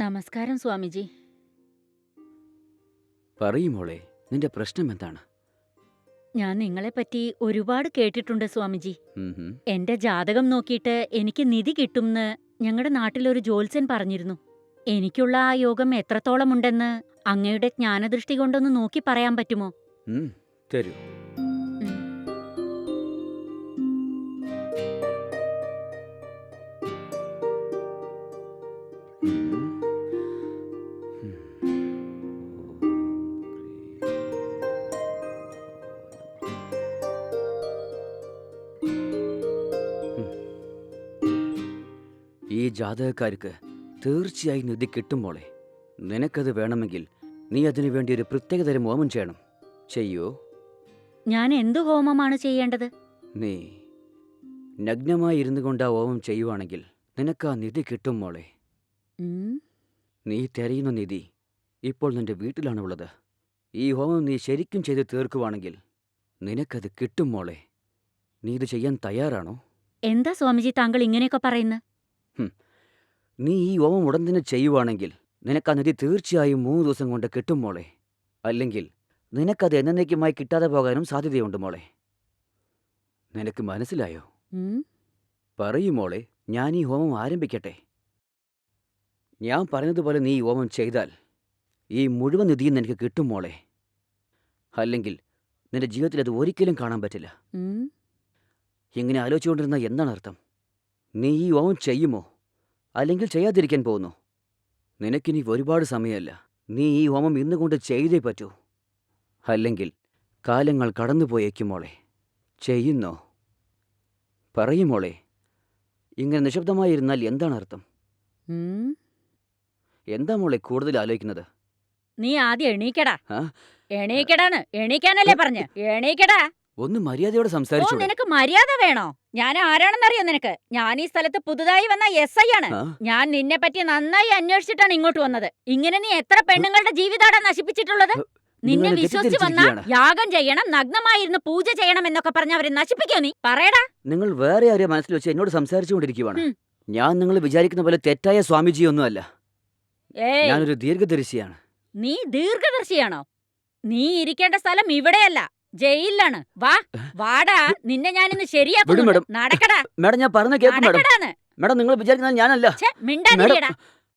നമസ്കാരം സ്വാമിജി. പറയും മോളെ നിന്റെ പ്രശ്നം എന്താണ്? ഞാൻ നിങ്ങളെ പറ്റി ഒരുപാട് കേട്ടിട്ടുണ്ട് സ്വാമിജി. എന്റെ ജാതകം നോക്കിയിട്ട് എനിക്ക് നിധി കിട്ടുംന്ന് ഞങ്ങളുടെ നാട്ടിലൊരു ജോത്സ്യൻ പറഞ്ഞിരുന്നു. എനിക്കുള്ള ആ യോഗം എത്രത്തോളം ഉണ്ടെന്ന് അങ്ങയുടെ ജ്ഞാനദൃഷ്ടി കൊണ്ടൊന്ന് നോക്കി പറയാൻ പറ്റുമോ? ഉം, തരൂ. ഈ ജാതകക്കാർക്ക് തീർച്ചയായും നിധി കിട്ടും മോളെ. നിനക്കത് വേണമെങ്കിൽ നീ അതിനു വേണ്ടി ഒരു പ്രത്യേകതരം ഹോമം ചെയ്യണം. ചെയ്യോ. ഞാൻ എന്തു ഹോമമാണ് ചെയ്യേണ്ടത്? നീ നഗ്നമായി ഇരുന്നു കൊണ്ട് ആ ഹോമം ചെയ്യുവാണെങ്കിൽ നിനക്ക് ആ നിധി കിട്ടും മോളെ. ഉം, നീ തിരയുന്ന നിധി ഇപ്പോൾ നിന്റെ വീട്ടിലാണ് ഉള്ളത് ഈ ഹോമം നീ ശരിക്കും ചെയ്ത് തീർക്കുവാണെങ്കിൽ നിനക്കത് കിട്ടും മോളെ. നീ ഇത് ചെയ്യാൻ തയ്യാറാണോ? എന്താ സ്വാമിജി താങ്കൾ ഇങ്ങനെയൊക്കെ പറയുന്നത്? നീ ഈ ഓമം ഉടൻ തന്നെ ചെയ്യുവാണെങ്കിൽ നിനക്ക് ആ നിധി തീർച്ചയായും മൂന്ന് ദിവസം കൊണ്ട് കിട്ടും മോളെ. അല്ലെങ്കിൽ നിനക്കത് എന്നേക്കുമായി കിട്ടാതെ പോകാനും സാധ്യതയുണ്ട് മോളെ. നിനക്ക് മനസ്സിലായോ? പറയൂ മോളെ ഞാൻ ഈ ഹോമം ആരംഭിക്കട്ടെ. ഞാൻ പറഞ്ഞതുപോലെ നീ ഈ ഹോമം ചെയ്താൽ ഈ മുഴുവൻ നിധിയും നിനക്ക് കിട്ടും മോളെ. അല്ലെങ്കിൽ നിന്റെ ജീവിതത്തിൽ അത് ഒരിക്കലും കാണാൻ പറ്റില്ല. ഇങ്ങനെ ആലോചിച്ചുകൊണ്ടിരുന്ന എന്താണ് അർത്ഥം? നീ ഈ ഹോമം ചെയ്യുമോ? അല്ലെങ്കിൽ ചെയ്യാതിരിക്കാൻ പോകുന്നു. നിനക്കിനി ഒരുപാട് സമയമല്ല. നീ ഈ ഹോമം ഇന്നുകൊണ്ട് ചെയ്തേ പറ്റൂ. അല്ലെങ്കിൽ കാലങ്ങൾ കടന്നുപോയേക്കും മോളെ. ചെയ്യുന്നോ? പറയും മോളെ. ഇങ്ങനെ നിശബ്ദമായിരുന്നാൽ എന്താണ് അർത്ഥം? എന്താ മോളെ കൂടുതൽ ആലോചിക്കുന്നത്? നീ ആദ്യം എണീക്കടാ. ആ? എണീക്കടാന്ന്. എണീക്കാനല്ലേ പറഞ്ഞ്. എണീക്കടാ. ഒന്ന് മര്യാദയോടെ ഓ സംസാരിച്ചു നിനക്ക് മര്യാദ വേണോ? ഞാൻ ആരാണെന്നറിയോ നിനക്ക്? ഞാൻ ഈ സ്ഥലത്ത് പുതുതായി വന്ന എസ് ഐ ആണ്. ഞാൻ നിന്നെ പറ്റി നന്നായി അന്വേഷിച്ചിട്ടാണ് ഇങ്ങോട്ട് വന്നത്. ഇങ്ങനെ നീ എത്ര പെണ്ണുങ്ങളുടെ ജീവിതാടാ നശിപ്പിച്ചിട്ടുള്ളത്? നിന്നെ വിശ്വസിച്ച് വന്ന യാഗം ചെയ്യണം നഗ്നമായിരുന്ന് പൂജ ചെയ്യണം എന്നൊക്കെ പറഞ്ഞ അവരെ നശിപ്പിക്കോ നീ? പറയടാ. നിങ്ങൾ വേറെ ആരെയോ മനസ്സിൽ വെച്ച് എന്നോട് സംസാരിച്ചുകൊണ്ടിരിക്കുവാണ്. ഉം. ഞാൻ നിങ്ങൾ വിചാരിക്കുന്ന പോലെ തെറ്റായ സ്വാമിജിയൊന്നുമല്ല. ഏയ്. ഞാനൊരു ദീർഘദർശിയാണ്. നീ ദീർഘദർശിയാണോ? നീ ഇരിക്കേണ്ട സ്ഥലം ഇവിടെയല്ല. ജയിലിലാണ്. വാ വാടാ നിന്നെ ഞാൻ ഇന്ന് ശരിയാക്കും നടക്കടാ. മേഡം ഞാൻ പറഞ്ഞ കേട്ടോ മേഡം. നിങ്ങൾ വിചാരിക്കുന്നത് ഞാനല്ല. മിണ്ടാ